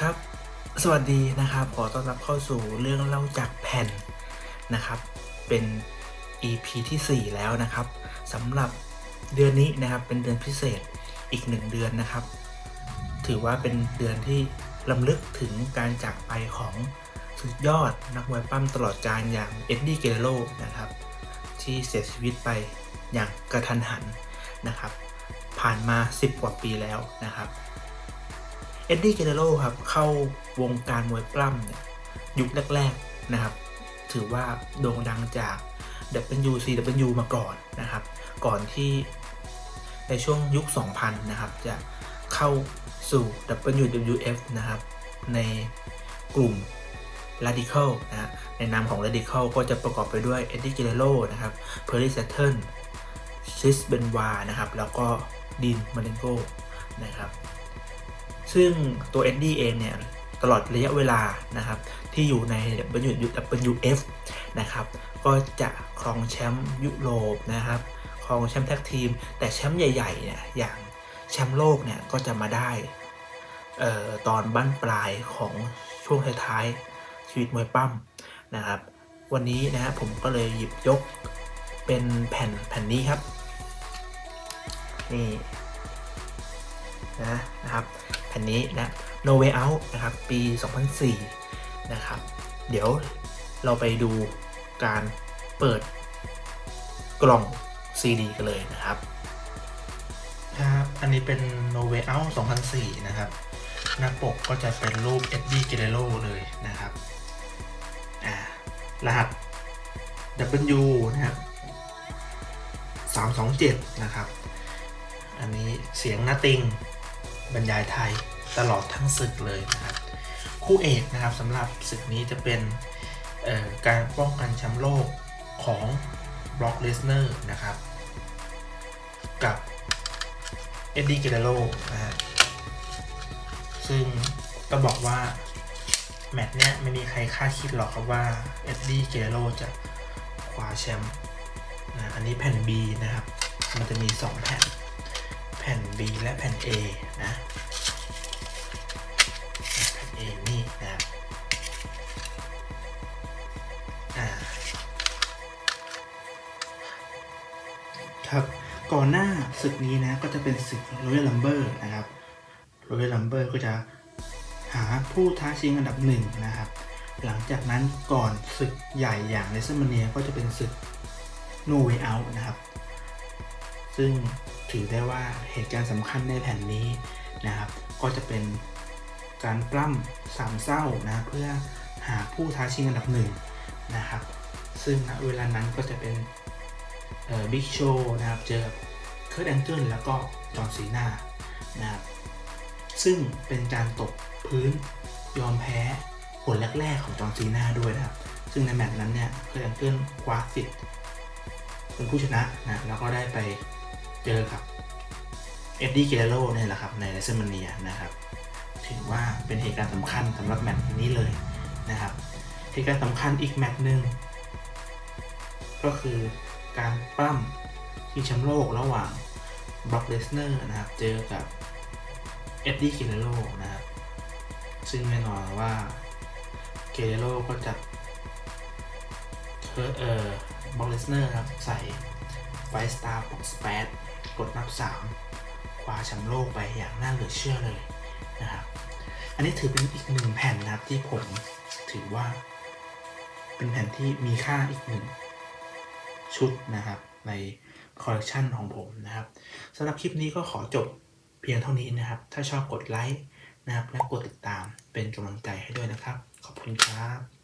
ครับ สวัสดีนะครับ ขอต้อนรับเข้าสู่เรื่องเล่าจากแผ่นนะครับ เป็น EP ที่ 4 แล้วนะครับสำหรับเดือนนี้นะครับเป็นเดือนพิเศษอีกหนึ่งเดือนนะครับ ถือว่าเป็นเดือนที่ลำลึกถึงการจากไปของสุดยอดนักมวยปั้มตลอดกาลอย่างเอ็ดดี้เกเรโลนะครับ ที่เสียชีวิตไปอย่างกระทันหันนะครับ ผ่านมา 10 กว่าปีแล้วนะครับ เอ็ดดี้เกเรโลครับเข้าวงการมวยปล้ำเนี่ยยุคแรกๆนะครับ ถือว่าโด่งดังจาก WCW มาก่อนนะครับ ก่อนที่ในช่วงยุค 2000 นะครับ จะเข้าสู่ WWF นะครับ ในกลุ่ม Radical นะฮะในนามของ Radical ก็จะประกอบไปด้วย Eddie Guerrero นะครับ Perry Saturn ซิสเบนวานะครับ แล้วก็ดินมาเลนโกนะครับ ซึ่งตัวเอ็ดดี้เองเนี่ยตลอดระยะเวลานะครับที่อยู่ใน WWF นะครับก็จะครองแชมป์ยุโรปนะครับครองแชมป์แท็กทีม แต่แชมป์ใหญ่ๆเนี่ยอย่างแชมป์โลกเนี่ยก็จะมาได้เอ่อตอนบั้นปลายของช่วงท้ายๆชีวิตมวยปั้มนะครับ วันนี้นะฮะผมก็เลยหยิบยกเป็นแผ่นแผ่นนี้ครับนี่ นะนะครับแผ่นนี้นะ No Way Out นะครับ ปี 2004 นะครับ เดี๋ยวเราไปดูการเปิดกล่อง CD กันเลยนะครับ ครับ อันนี้เป็น No Way Out 2004 นะครับ หน้าปกก็จะเป็นรูป Eddie Guerrero เลยนะครับ อ่า รหัส W นะครับ327 นะครับ อันนี้เสียงนาติง บรรยายไทยตลอดทั้งศึกเลยนะครับคู่เอกนะครับสำหรับศึกนี้จะเป็นการป้องกันแชมป์โลกของบล็อกเลสเนอร์นะครับ กับเอ็ดดี้เกเรโลนะฮะซึ่งต้องบอกว่า แมตช์เนี้ยไม่มีใครคาดคิดหรอกครับว่าเอ็ดดี้เกเรโลจะคว้าแชมป์นะอันนี้แผ่น B นะครับ มันจะมี 2 แผ่น ผ่น B และแผ่น A นะแผ่น A นี่นะครับอ่าครับก่อนหน้าศึกนี้นะก็จะเป็นศึก Royal Rumble นะครับ Royal Rumble ก็จะหาผู้ท้าชิงอันดับหนึ่งนะครับ หลังจากนั้นก่อนศึกใหญ่อย่าง w r e s l e m a n i a ก็จะเป็นศึก No Way Out นะครับ ซึ่ง ถือได้ว่าเหตุการณ์สำคัญในแผ่นนี้นะครับ ก็จะเป็นการปล้ำสามเศร้านะเพื่อหาผู้ท้าชิงอันดับหนึ่งนะครับ ซึ่งณเวลานั้นก็จะเป็นบิ๊กโชว์นะครับเจอเคิร์ดแองเกิลแล้วก็จอห์นซีนานะครับซึ่งเป็นการตกพื้นยอมแพ้ผลแรกๆของจอห์นซีนาด้วยนะครับ ซึ่งในแมตช์นั้นเนี่ยเคิร์ดแองเกิลคว้าสิทธิ์เป็นผู้ชนะนะแล้วก็ได้ไป เจอกับเอ็ดดี้เกเรโรเนี่ยแหละครับในเรซมเนียนะครับ ถือว่าเป็นเหตุการณ์สำคัญสำหรับแมตช์นี้เลยนะครับ เหตุการณ์สำคัญอีกแมตช์หนึ่งก็คือการปล้ำที่แชมป์โลกระหว่างบล็อกเลสเนอร์นะครับ เจอกับเอ็ดดี้เกเรโรนะครับ ซึ่งแน่นอนว่าเกเรโรก็จะเออบล็อกเลสเนอร์ครับใส่ ฟสตาร์ของสเปซกดนับ 3 คว้าแชมป์โลกไปอย่างน่าเหลือเชื่อเลยนะครับอันนี้ถือเป็นอีกหนึ่งแผ่นนะครับที่ผมถือว่า เป็นแผ่นที่มีค่าอีกหนึ่งชุดนะครับ ในคอลเลกชันของผมนะครับสำหรับคลิปนี้ก็ขอจบเพียงเท่านี้นะครับ ถ้าชอบกดไลค์นะครับและกดติดตามเป็นกำลังใจให้ด้วยนะครับ ขอบคุณครับ